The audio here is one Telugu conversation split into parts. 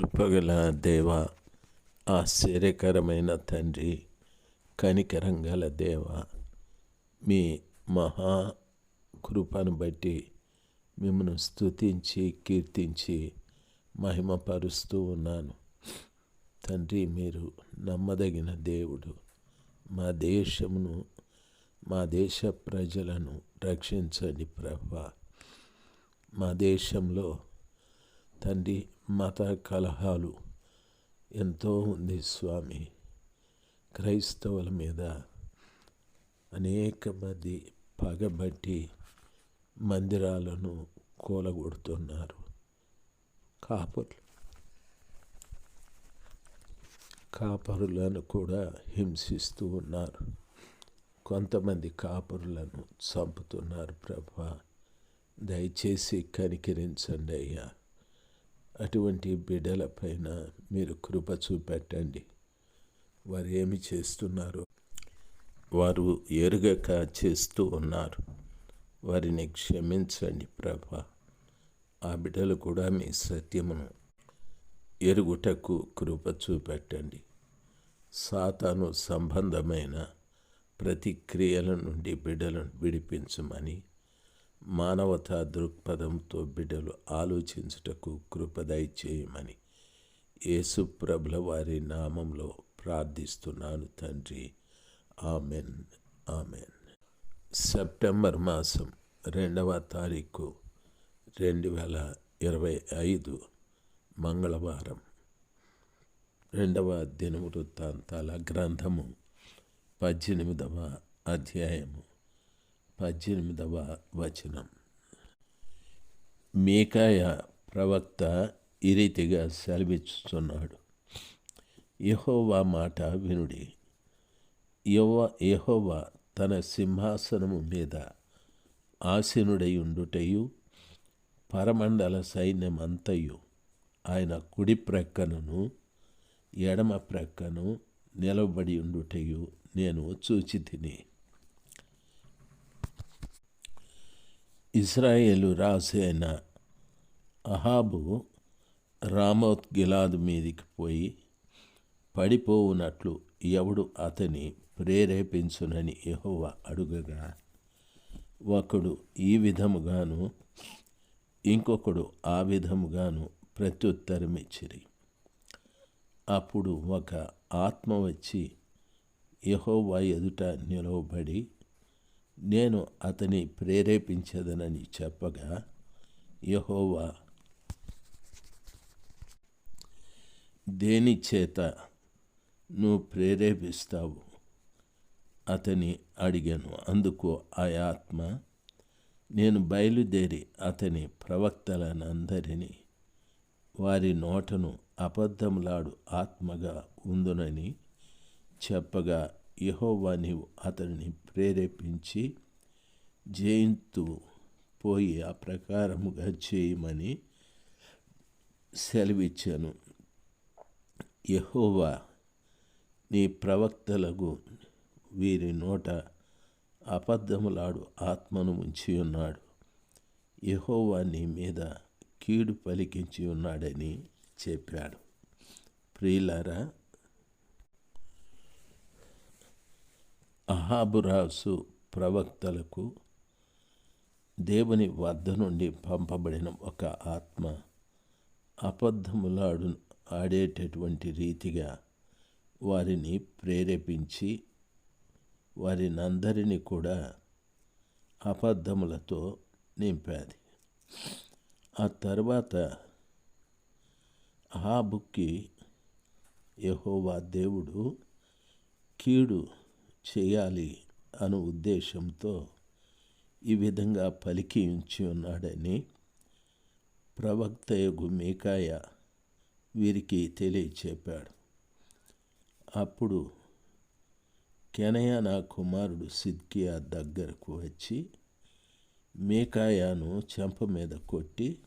కృపగల దేవ ఆశ్చర్యకరమైన తండ్రి కనికరంగల దేవ మీ మహా కృపను బట్టి మిమ్మల్ని స్తుతించి కీర్తించి మహిమపరుస్తూ ఉన్నాను. తండ్రి మీరు నమ్మదగిన దేవుడు. మా దేశమును మా దేశ ప్రజలను రక్షించండి ప్రభా. మా దేశంలో తండ్రి మత కలహాలు ఎంతో ఉంది స్వామి. క్రైస్తవుల మీద అనేక మంది పగబట్టి మందిరాలను కూలగొడుతున్నారు. కాపర్లు. కాపరులను కూడా హింసిస్తూ ఉన్నారు. కొంతమంది కాపరులను చంపుతున్నారు ప్రభా. దయచేసి కనికరించండి అయ్యా. అటువంటి బిడ్డలపైన మీరు కృప చూపెట్టండి. వారు ఏమి చేస్తున్నారు? వారు ఎరుగక చేస్తూ ఉన్నారు. వారిని క్షమించండి ప్రభా. ఆ బిడ్డలు కూడా మీ సత్యమును ఎరుగుటకు కృప చూపెట్టండి. సాతాను సంబంధమైన ప్రతిక్రియల నుండి బిడ్డలను విడిపించమని మానవతా దృక్పథంతో బిడ్డలు ఆలోచించుటకు కృపదయ చేయమని యేసుప్రభుల వారి నామంలో ప్రార్థిస్తున్నాను తండ్రి. ఆమెన్. ఆమెన్. సెప్టెంబర్ మాసం రెండవ తారీఖు రెండు వేల ఇరవై ఐదు మంగళవారం. రెండవ దినవృత్తాంతాల గ్రంథము పద్దెనిమిదవ అధ్యాయము. పద్దెనిమిదవ వచనం. మేకాయ ప్రవక్త ఈ రీతిగా సెలవిస్తున్నాడు యహోవా మాట వినుడి. యహోవ యహోవా తన సింహాసనము మీద ఆసీనుడై ఉండుటయు పరమండల సైన్యమంతయు ఆయన కుడి ప్రక్కనను ఎడమ ప్రక్కను నిలబడి ఉండుటయు నేను చూచి తిని ఇజ్రాయేలు రాజు అయిన అహాబు రామోత్ గిలాదు మీదికి పోయి పడిపోవునట్లు ఎవడు అతని ప్రేరేపించునని యహోవ అడుగగా ఒకడు ఈ విధముగాను ఇంకొకడు ఆ విధముగాను ప్రత్యుత్తరమిచ్చిరి. అప్పుడు ఒక ఆత్మ వచ్చి యహోవా ఎదుట నిలవబడి నేను అతని ప్రేరేపించదనని చెప్పగా యహోవా దేని చేత నువ్వు ప్రేరేపిస్తావు? అతని అడిగాను. అందుకు ఆ ఆత్మ నేను బయలుదేరి అతని ప్రవక్తలనందరినీ వారి నోటను అబద్ధములాడు ఆత్మగా ఉందునని చెప్పగా యహోవా నీవు అతనిని ప్రేరేపించి జయింతు పోయి ఆ ప్రకారముగా చేయమని సెలవిచ్చాను. యహోవా నీ ప్రవక్తలకు వీరి నోట అబద్ధములాడు ఆత్మను ఉంచి ఉన్నాడు. యహోవా నీ మీద కీడు పలికించి ఉన్నాడని చెప్పాడు. ప్రియులారా అహాబురాసు ప్రవక్తలకు దేవుని వద్ద నుండి పంపబడిన ఒక ఆత్మ అబద్ధములాడు ఆడేటటువంటి రీతిగా వారిని ప్రేరేపించి వారినందరినీ కూడా అబద్ధములతో నింపాది. ఆ తర్వాత అహాబుక్కి యహోవా దేవుడు కీడు చేయాలి అను ఉద్దేశంతో ఈ విధంగా పలికి ఉంచి ఉన్నాడని ప్రవక్తయగు మేకాయ వీరికి తెలియచెప్పాడు. అప్పుడు కెనయా నా కుమారుడు సిద్కియా దగ్గరకు వచ్చి మేకాయను చెంప మీద కొట్టి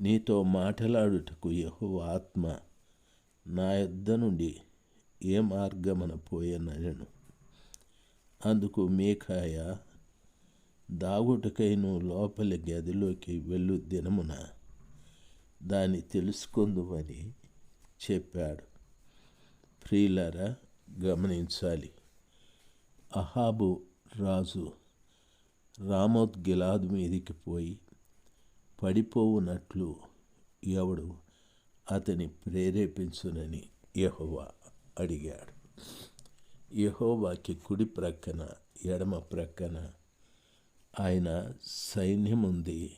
నీతో మాట్లాడుటకు యహో ఆత్మ నా యొద్ద నుండి ఏ మార్గమన పోయనను అందుకు మీకాయ దాగుటకై నువ్వు లోపలి గదిలోకి వెళ్ళు దినమున. దాన్ని తెలుసుకుందుమని చెప్పాడు. ప్రియులరా గమనించాలి. అహాబు రాజు రామోత్ గిలాద్ మీదికి పోయి పడిపోవునట్లు ఎవడు అతని ప్రేరేపించునని యహోవా అడిగాడు. యహోవాకి కుడి ప్రక్కన ఎడమ ప్రక్కన ఆయన సైన్యం ఉంది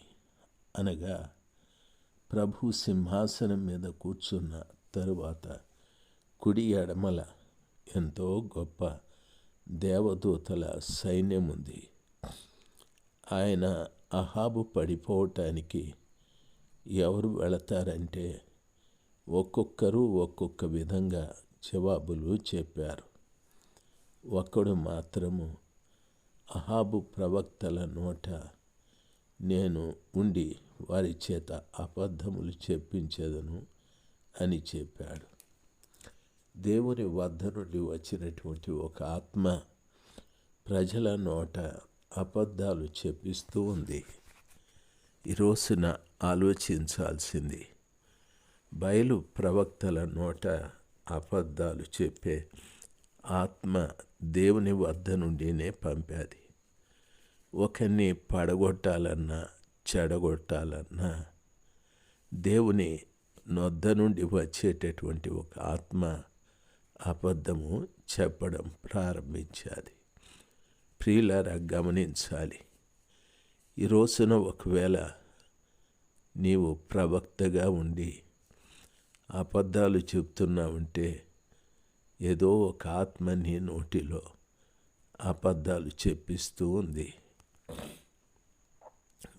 అనగా ప్రభు సింహాసనం మీద కూర్చున్న తరువాత కుడి ఎడమల ఎంతో గొప్ప దేవదూతల సైన్యం ఉంది ఆయన అహాబు పడిపోవటానికి ఎవరు వెళతారంటే ఒక్కొక్కరు ఒక్కొక్క విధంగా జవాబులు చెప్పారు. ఒక్కడు మాత్రము అహాబు ప్రవక్తల నోట నేను ఉండి వారి చేత అబద్ధములు చెప్పించేదను అని చెప్పాడు. దేవుని వద్ద నుండి వచ్చినటువంటి ఒక ఆత్మ ప్రజల నోట అబద్ధాలు చెప్పిస్తూ ఉంది. ఈ రోజున ఆలోచించాల్సింది బయలు ప్రవక్తల నోట అబద్ధాలు చెప్పే ఆత్మ దేవుని వద్ద నుండినే పంపాది. ఒకరిని పడగొట్టాలన్నా చెడగొట్టాలన్నా దేవుని నొద్ద నుండి వచ్చేటటువంటి ఒక ఆత్మ అబద్ధము చెప్పడం ప్రారంభించాది. ప్రియులారా గమనించాలి. ఈ రోజున ఒకవేళ నీవు ప్రవక్తగా ఉండి అబద్ధాలు చెప్తున్నావంటే ఏదో ఒక ఆత్మ నీ నోటిలో అబద్ధాలు చెప్పిస్తూ ఉంది.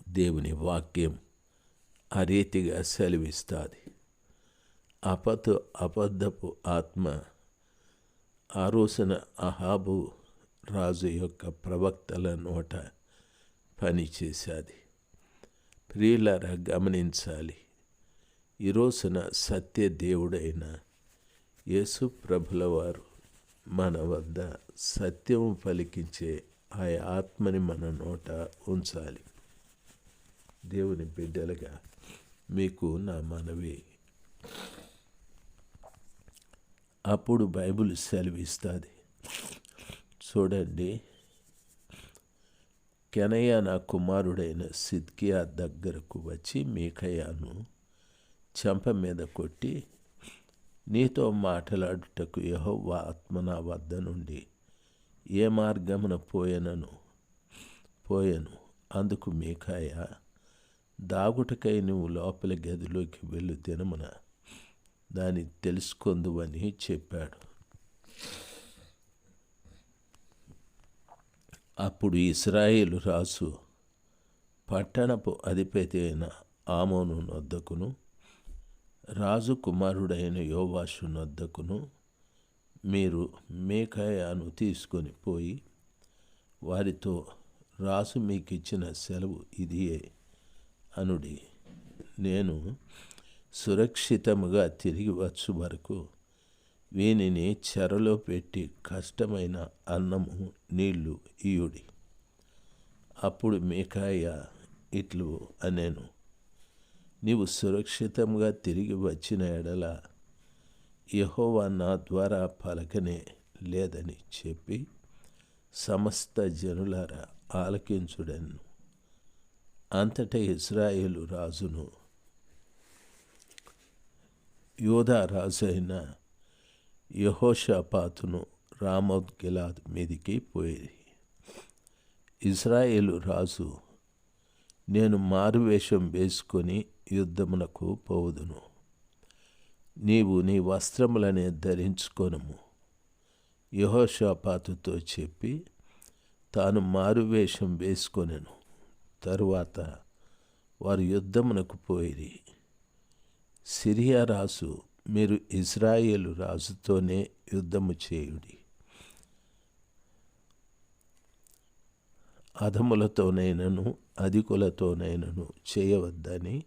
దేవుని వాక్యం ఆ రీతిగా సెలవిస్తుంది. అపతు అబద్ధపు ఆత్మ ఆ రోజున అహాబు రాజు యొక్క ప్రవక్తల నోట పనిచేసేది ప్రియులరా గమనించాలి. ఈ రోజున సత్య దేవుడైన యేసు ప్రభుల వారు మన వద్ద సత్యము పలికించే ఆ ఆత్మని మన నోట ఉంచాలి. దేవుని బిడ్డలుగా మీకు నా మనవి. అప్పుడు బైబిల్ సెలవిస్తుంది. చూడండి. కెనయ్య నా కుమారుడైన సిద్కియా దగ్గరకు వచ్చి మీకయ్యాను చెంప మీద కొట్టి నీతో మాట్లాడుటకు యహోవా ఆత్మ నా వద్ద నుండి ఏ మార్గమున పోయనను? పోయను. అందుకు మీకాయ దాగుటకై నువ్వు లోపల గదిలోకి వెళ్ళు తినమున దాన్ని తెలుసుకొందువని చెప్పాడు. అప్పుడు ఇస్రాయేలు రాసు పట్టణపు అధిపతి అయిన ఆమోను నొద్దకును రాజు కుమారుడైన యోవాషు నొద్దకును మీరు మేకాయాను తీసుకొని పోయి వారితో రాజు మీకు ఇచ్చిన సెలవు ఇదియే అనుడి. నేను సురక్షితముగా తిరిగి వచ్చు వరకు వీనిని చెరలో పెట్టి కష్టమైన అన్నము నీళ్ళు ఇయుడి అప్పుడు మేకాయ ఇట్లు అనేను. నీవు సురక్షితంగా తిరిగి వచ్చిన ఎడల యహోవా నా ద్వారా పలకనే లేదని చెప్పి సమస్త జనులారా ఆలకించుడను. అంతటా ఇజ్రాయేలు రాజును యోధా రాజు అయిన యహోషాపాతును రామోద్ గిలాద్ మీదికి పోయి. ఇజ్రాయేలు రాజు నేను మారువేషం వేసుకొని యుద్ధమునకు పోవుదును. నీవు నీ వస్త్రములనే ధరించుకొనుము. యహోషాపాతుతో చెప్పి తాను మారువేషం వేసుకొనెను. తరువాత వారు యుద్ధమునకు పోయిరి. సిరియా రాజు మీరు ఇజ్రాయేలు రాజుతోనే యుద్ధము చేయుడి. అధములతోనైనను అధికులతోనైనను చేయవద్దని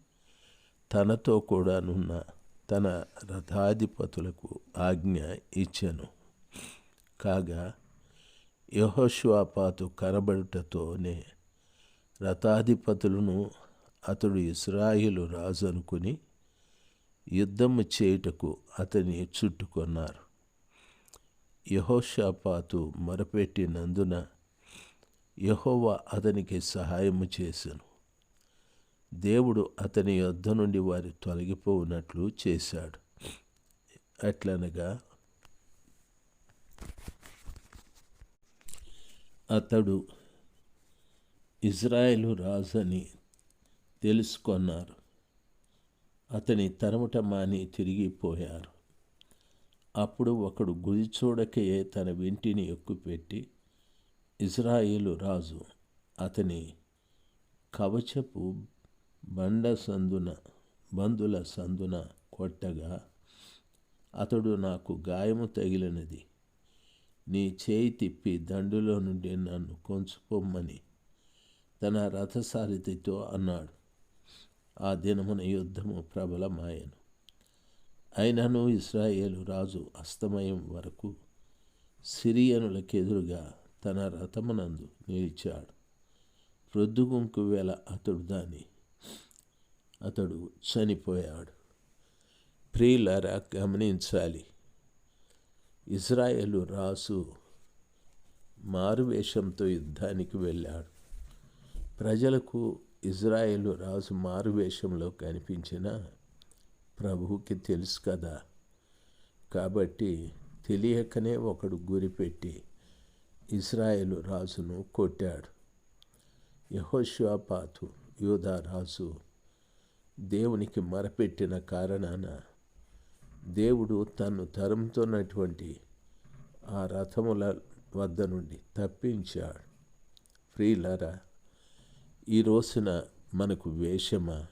తనతో కూడానున్న తన రథాధిపతులకు ఆజ్ఞ ఇచ్చెను. కాగా యహోశ్వాపాతు కనబడుటతోనే రథాధిపతులను అతడు ఇస్రాయిలు రాజు అనుకుని యుద్ధము చేయుటకు అతని చుట్టుకొన్నారు. యహోషాపాతు మొరపెట్టినందున యహోవ అతనికి సహాయము చేశాను దేవుడు అతని యొద్ధ నుండి వారి తొలగిపోవునట్లు చేశాడు. అట్లనగా అతడు ఇజ్రాయేలు రాజని తెలుసుకొన్నారు. అతని తరముట మాని తిరిగిపోయారు అప్పుడు ఒకడు గురి చూడకయే తన వింటిని ఎక్కుపెట్టి ఇజ్రాయేలు రాజు అతని కవచపు బండ సందున బంధుల సందున కొట్టగా అతడు నాకు గాయము తగిలినది. నీ చేయి తిప్పి దండులో నుండి నన్ను కొంచుకోమ్మని తన రథసారథితో అన్నాడు. ఆ దినమున యుద్ధము ప్రబలమాయను. అయినను ఇస్రాయేలు రాజు అస్తమయం వరకు సిరియనులకెదురుగా తన రథమునందు నిలిచాడు. ప్రొద్దుగుంకు వేళ అతడు దాని అతడు చనిపోయాడు. ప్రియులరా గమనించాలి. ఇజ్రాయేలు రాసు మారువేషంతో యుద్ధానికి వెళ్ళాడు. ప్రజలకు ఇజ్రాయేలు రాజు మారువేషంలో కనిపించిన ప్రభువుకి తెలుసు కదా. కాబట్టి తెలియకనే ఒకడు గురిపెట్టి ఇజ్రాయేలు రాజును కొట్టాడు. యహోష్వాపాతు యూదా రాజు దేవునికి మరపెట్టిన కారణాన దేవుడు తను తరుముతున్నటువంటి ఆ రథముల వద్ద నుండి తప్పించాడు. ప్రియులరా ఈ రోజున మనకు వేషమా?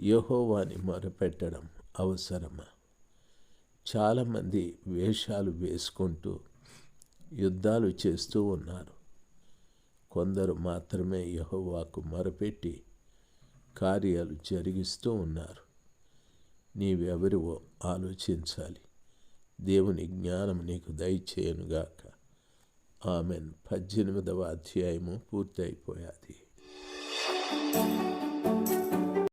యహోవాని మొరపెట్టడం అవసరమా? చాలామంది వేషాలు వేసుకుంటూ యుద్ధాలు చేస్తూ ఉన్నారు. కొందరు మాత్రమే యహోవాకు మొరపెట్టి కార్యాలు జరిగిస్తూ ఉన్నారు. నీవెవరివో ఆలోచించాలి. దేవుని జ్ఞానం నీకు దయచేయనుగాక ఆమెన్. పద్దెనిమిదవ అధ్యాయము పూర్తయిపోయాది.